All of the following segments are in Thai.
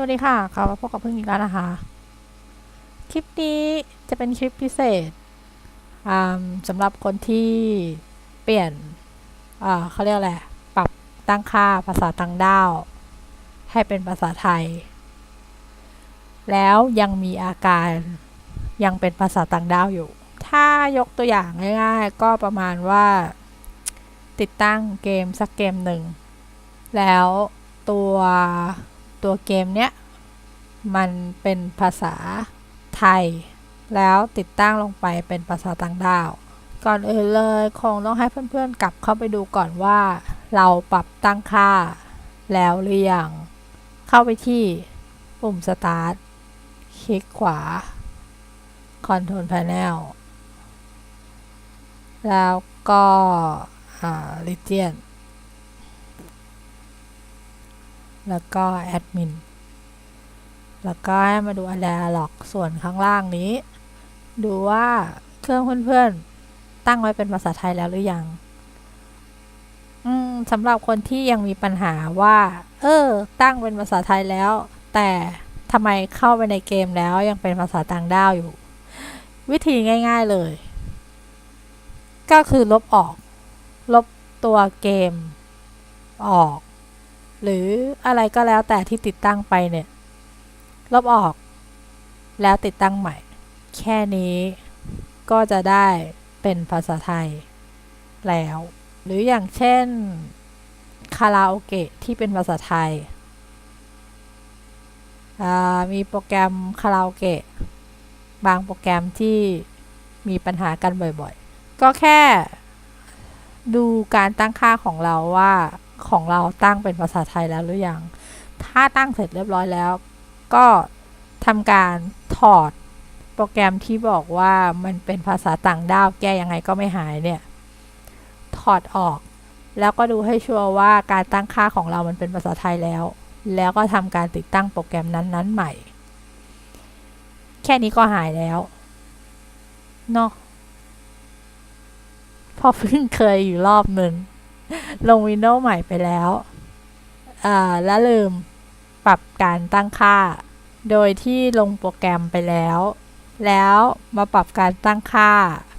วัสดีค่ะกลับมาพบกับเพิ่งอีกแล้วนะคะ คลิปนี้จะเป็นคลิปพิเศษสำหรับคนที่เปลี่ยนเขาเรียกอะไร ปรับตั้งค่าภาษาต่างด้าว ให้เป็นภาษาไทย แล้วยังมีอาการยังเป็นภาษาต่างด้าวอยู่ ถ้ายกตัวอย่างง่ายๆ ก็ประมาณว่าติดตั้งเกมสักเกมหนึ่ง แล้วตัว ตัวเกมเนี้ยมันเป็นภาษาไทย แล้วติดตั้งลงไปเป็นภาษาต่างดาว ก่อนอื่นเลยคงต้องให้เพื่อนๆกลับเข้าไปดูก่อนว่า เราปรับตั้งค่าแล้วหรือยัง เข้าไปที่ปุ่ม Start คลิกขวา Control Panel แล้วก็ Region แล้วก็ Admin แล้วก็ให้มาดู Analog ส่วนข้างล่างนี้ ดูว่าเครื่องเพื่อนๆ ตั้งไว้เป็นภาษาไทยแล้วหรือยังสำหรับคนที่ยังมีปัญหาว่า เออ ตั้งเป็นภาษาไทยแล้ว แต่ทำไมเข้าไปในเกมแล้วยังเป็นภาษาต่างด้าวอยู่ วิธีง่าย ๆเลย ก็คือลบออก ลบตัวเกมออก หรืออะไรก็แล้วแต่ที่ติดตั้งไปเนี่ย ลบออก แล้วติดตั้งใหม่ แค่นี้ก็จะได้เป็นภาษาไทยแล้ว หรืออย่างเช่น คาราโอเกะที่เป็นภาษาไทย มีโปรแกรมคาราโอเกะบางโปรแกรมที่มีปัญหากันบ่อยๆ ก็แค่ดูการตั้งค่าของเราว่า ของเราตั้งเป็นภาษาไทยแล้วหรือยัง ถ้าตั้งเสร็จเรียบร้อยแล้ว ก็ทำการถอดโปรแกรมที่บอกว่ามันเป็นภาษาต่างด้าวแก้ยังไงก็ไม่หายเนี่ย ถอดออก แล้วก็ดูให้ชัวร์ว่าการตั้งค่าของเรามันเป็นภาษาไทยแล้ว แล้วก็ทำการติดตั้งโปรแกรมนั้นๆใหม่ แค่นี้ก็หายแล้วเนาะเพอเพิ่งเคยอยู่รอบหนึ่ง ลงวินโดว์ใหม่ไปแล้วอ่าแล้วลืมปรับการตั้งค่า โดยที่ลงโปรแกรมไปแล้ว แล้วมาปรับการตั้งค่า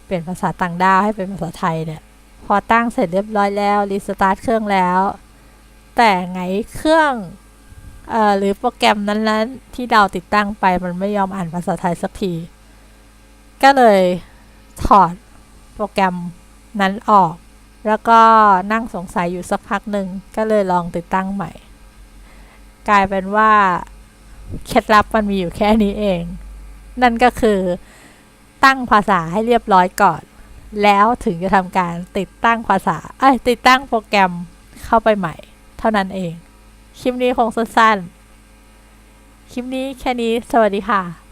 เปลี่ยนภาษาต่างด้าวให้เป็นภาษาไทยเนี่ย พอตั้งเสร็จเรียบร้อยแล้ว รีสตาร์ทเครื่องแล้ว แต่ไงเครื่องเอ่อหรือโปรแกรมนั้นๆ ที่เราติดตั้งไปมันไม่ยอมอ่านภาษาไทยสักที ก็เลยถอดโปรแกรมนั้นออก แล้วก็นั่งสงสัยอยู่สักพักหนึ่งก็เลยลองติดตั้งใหม่ กลายเป็นว่าเคล็ดลับมันมีอยู่แค่นี้เอง นั่นก็คือตั้งภาษาให้เรียบร้อยก่อน แล้วถึงจะทำการติดตั้งภาษาเอ้ยติดตั้งโปรแกรมเข้าไปใหม่ เท่านั้นเอง คลิปนี้คงสั้นๆ คลิปนี้แค่นี้สวัสดีค่ะ